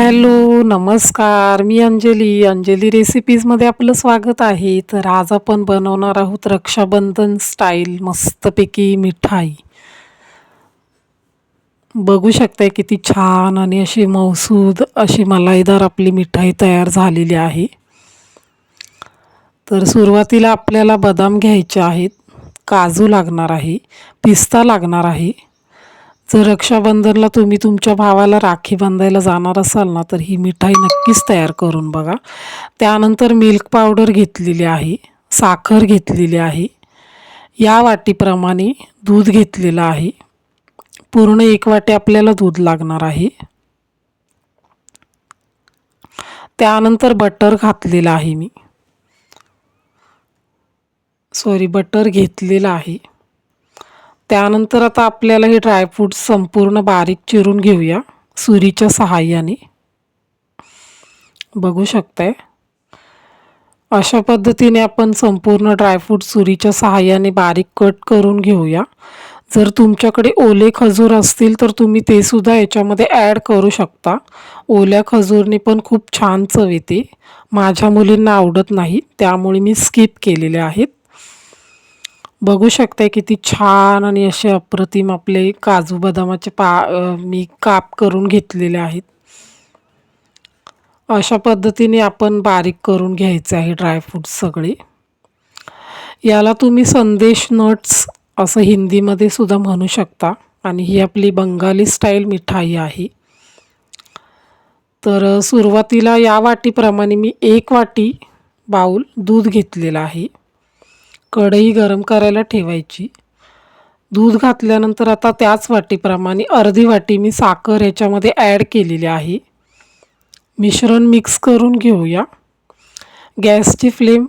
Hello नमस्कार. मी अंजली. अंजली रेसिपीजमध्ये आपलं स्वागत आहे. तर आज आपण बनवणार आहोत रक्षाबंधन स्टाईल मस्तपैकी मिठाई. बघू शकताय किती छान आणि अशी मौसूद अशी मलाईदार आपली मिठाई तयार झालेली आहे. तर सुरुवातीला आपल्याला बदाम घ्यायचे आहेत. काजू लागणार आहे. पिस्ता लागणार आहे. जर रक्षाबंधनला तुम्ही तुमच्या भावाला राखी बांधायला जाणार असाल ना तर ही मिठाई नक्कीच तयार करून बघा. त्यानंतर मिल्क पावडर घेतलेली आहे साखर घेतलेली आहे. या वाटीप्रमाणे दूध घेतलेलं आहे. पूर्ण एक वाटी आपल्याला दूध लागणार आहे. त्यानंतर बटर घातलेलं आहे मी. सॉरी बटर घेतलेलं आहे. त्यानंतर आता आपल्याला हे ड्रायफ्रूट संपूर्ण बारीक चिरून घेऊया सुरीच्या सहाय्याने. बघू शकताय. अशा पद्धतीने आपण संपूर्ण ड्रायफ्रूट सुरीच्या सहाय्याने बारीक कट करून घेऊया. जर तुमच्याकडे ओले खजूर असतील तर तुम्ही ते सुद्धा याच्यामध्ये ॲड करू शकता. ओल्या खजूरने पण खूप छान चव येते. माझ्या मुलींना आवडत नाही त्यामुळे मी स्किप केलेले आहेत. बघू शकताय किती छान आणि असे अप्रतिम आपले काजू बदामाचे पा मी काप करून घेतलेले आहेत. अशा पद्धतीने आपण बारीक करून घ्यायचे आहे ड्रायफ्रूट्स सगळे. याला तुम्ही संदेश नट्स असं हिंदीमध्ये सुद्धा म्हणू शकता आणि ही आपली बंगाली स्टाईल मिठाई आहे. तर सुरुवातीला या वाटीप्रमाणे मी एक वाटी बाऊल दूध घेतलेलं आहे. कढई गरम करायला ठेवायची. दूध घातल्यानंतर आता त्याच वाटीप्रमाणे अर्धी वाटी मी साखर याच्यामध्ये ॲड केलेली आहे. मिश्रण मिक्स करून घेऊया. गॅसची फ्लेम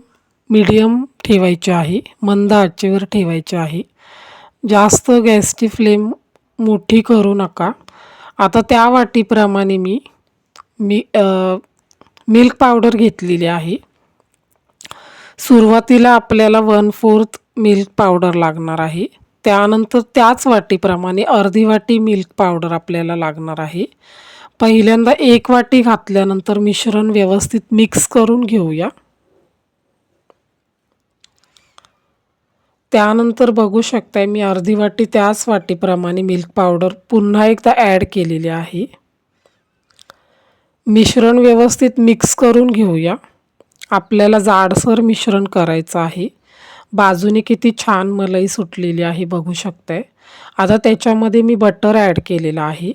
मीडियम ठेवायची आहे. मंद आचेवर ठेवायची आहे. जास्त गॅसची फ्लेम मोठी करू नका. आता त्या वाटीप्रमाणे मी मी मिल्क पावडर घेतलेली आहे. सुरुवातीला आपल्याला वन फोर्थ मिल्क पावडर लागणार आहे. त्यानंतर त्याच वाटीप्रमाणे अर्धी वाटी मिल्क पावडर आपल्याला लागणार आहे. पहिल्यांदा एक वाटी घातल्यानंतर मिश्रण व्यवस्थित मिक्स करून घेऊया. त्यानंतर बघू शकताय मी अर्धी वाटी त्याच वाटीप्रमाणे मिल्क पावडर पुन्हा एकदा ॲड केलेली आहे. मिश्रण व्यवस्थित मिक्स करून घेऊया. आपल्याला जाडसर मिश्रण करायचं आहे. बाजूने किती छान मलाई सुटलेली आहे बघू शकताय. आता त्याच्यामध्ये मी बटर ॲड केलेलं आहे.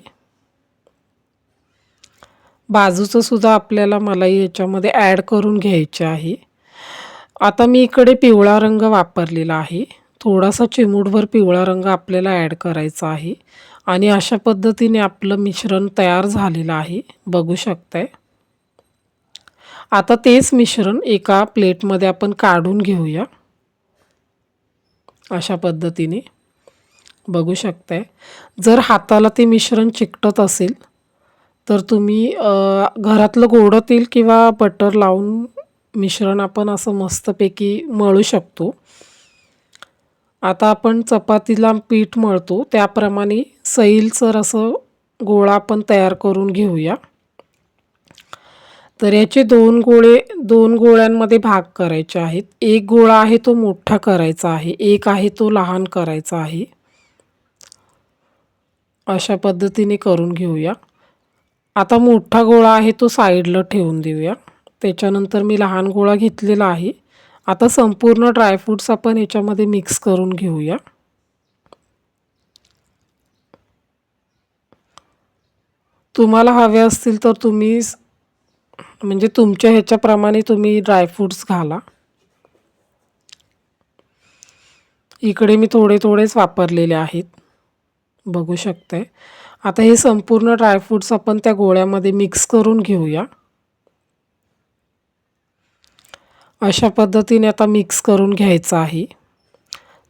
बाजूचं सुद्धा आपल्याला मलाई याच्यामध्ये ॲड करून घ्यायचे आहे. आता मी इकडे पिवळा रंग वापरलेला आहे. थोडासा चिमूटभर पिवळा रंग आपल्याला ॲड करायचा आहे. आणि अशा पद्धतीने आपलं मिश्रण तयार झालेलं आहे. बघू शकताय. आता तेच मिश्रण एका प्लेटमध्ये आपण काढून घेऊया. अशा पद्धतीने. बघू शकताय. जर हाताला ते मिश्रण चिकटत असेल तर तुम्ही घरातलं गोडं तेल किंवा बटर लावून मिश्रण आपण असं मस्तपैकी मळू शकतो. आता आपण चपातीला पीठ मळतो. त्याप्रमाणे सैलसर असं गोळा आपण तयार करून घेऊया. तर याचे दोन गोळे दोन गोळ्यांमध्ये भाग करायचे आहेत. एक गोळा आहे तो मोठा करायचा आहे. एक आहे तो लहान करायचा आहे. अशा पद्धतीने करून घेऊया. आता मोठा गोळा आहे तो साईडला ठेवून देऊया. त्याच्यानंतर मी लहान गोळा घेतलेला आहे. आता संपूर्ण ड्रायफ्रूट्स आपण याच्यामध्ये मिक्स करून घेऊया. तुम्हाला हवे असतील तर तुम्ही म्हणजे तुमच्या ह्याच्याप्रमाणे तुम्ही ड्रायफ्रूट्स घाला. इकडे मी थोडे थोडेच वापरलेले आहेत. बघू शकते आता हे संपूर्ण ड्रायफ्रूट्स आपण त्या गोळ्यामध्ये मिक्स करून घेऊया. अशा पद्धतीने आता मिक्स करून घ्यायचं आहे.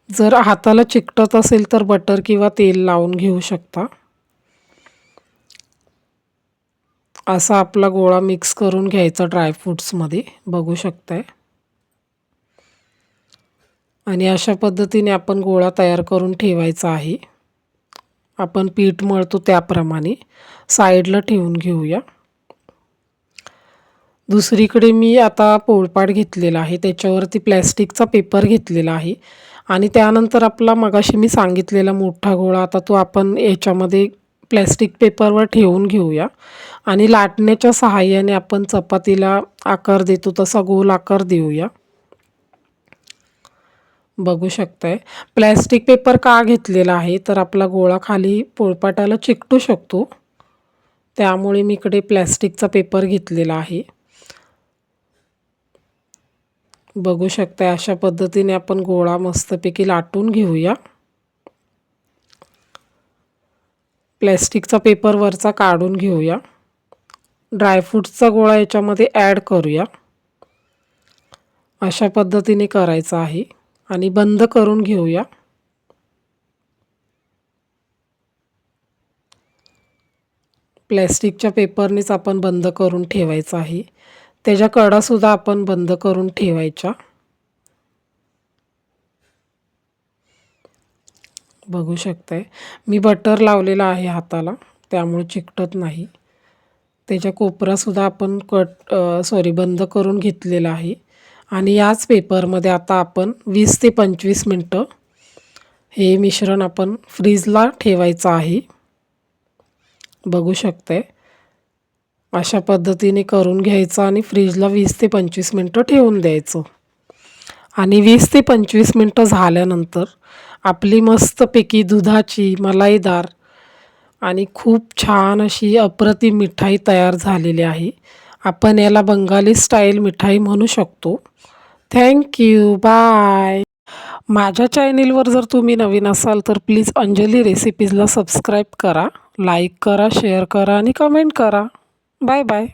जर हाताला चिकटत असेल तर बटर किंवा तेल लावून घेऊ शकता. असा आपला गोळा मिक्स करून घ्यायचा ड्रायफ्रूट्समध्ये बघू शकताय. आणि अशा पद्धतीने आपण गोळा तयार करून ठेवायचा आहे. आपण पीठ मळतो त्याप्रमाणे. साईडला ठेवून घेऊया. दुसरीकडे मी आता पोळपाट घेतलेला आहे. त्याच्यावरती प्लॅस्टिकचा पेपर घेतलेला आहे. आणि त्यानंतर आपला मगाशी मी सांगितलेला मोठा गोळा आता तो आपण याच्यामध्ये प्लॅस्टिक पेपरवर ठेवून घेऊया. आणि लाटण्याच्या सहाय्याने आपण चपातीला आकार देतो तसा गोल आकार देऊया. बघू शकताय. प्लॅस्टिक पेपर का घेतलेला आहे? तर आपला गोळा खाली पोळपाटाला चिकटू शकतो. त्यामुळे मी इकडे प्लॅस्टिकचा पेपर घेतलेला आहे. बघू शकताय अशा पद्धतीने आपण गोळा मस्तपैकी लाटून घेऊया. प्लॅस्टिकचा पेपर वरचा काढून घेऊया. ड्रायफ्रूट्सचा गोळा याच्यामध्ये ॲड करूया. अशा पद्धतीने करायचं आहे. आणि बंद करून घेऊया. प्लॅस्टिकच्या पेपरनेच आपण बंद करून ठेवायचं आहे. त्याच्या कडासुद्धा आपण बंद करून ठेवायच्या. बघू शकताय. मी बटर लावलेला आहे हाताला त्यामुळे चिकटत नाही. त्याच्या कोपरासुद्धा आपण कट सॉरी बंद करून घेतलेला आहे. आणि याच पेपरमध्ये आता आपण वीस ते पंचवीस मिनटं हे मिश्रण आपण फ्रीजला ठेवायचं आहे. बघू शकते अशा पद्धतीने करून घ्यायचं आणि फ्रीजला वीस ते पंचवीस मिनटं ठेवून द्यायचं. आणि वीस ते पंचवीस मिनटं झाल्यानंतर आपली मस्तपैकी दुधाची मलाईदार आणि खूप छान अशी अप्रतिम मिठाई तयार झालेली आहे. आपण याला बंगाली स्टाईल मिठाई म्हणू शकतो. थँक्यू बाय माझ्या चॅनेलवर जर तुम्ही नवीन असाल तर प्लीज अंजली रेसिपीजला सबस्क्राईब करा लाईक करा शेअर करा आणि कमेंट करा. Bye bye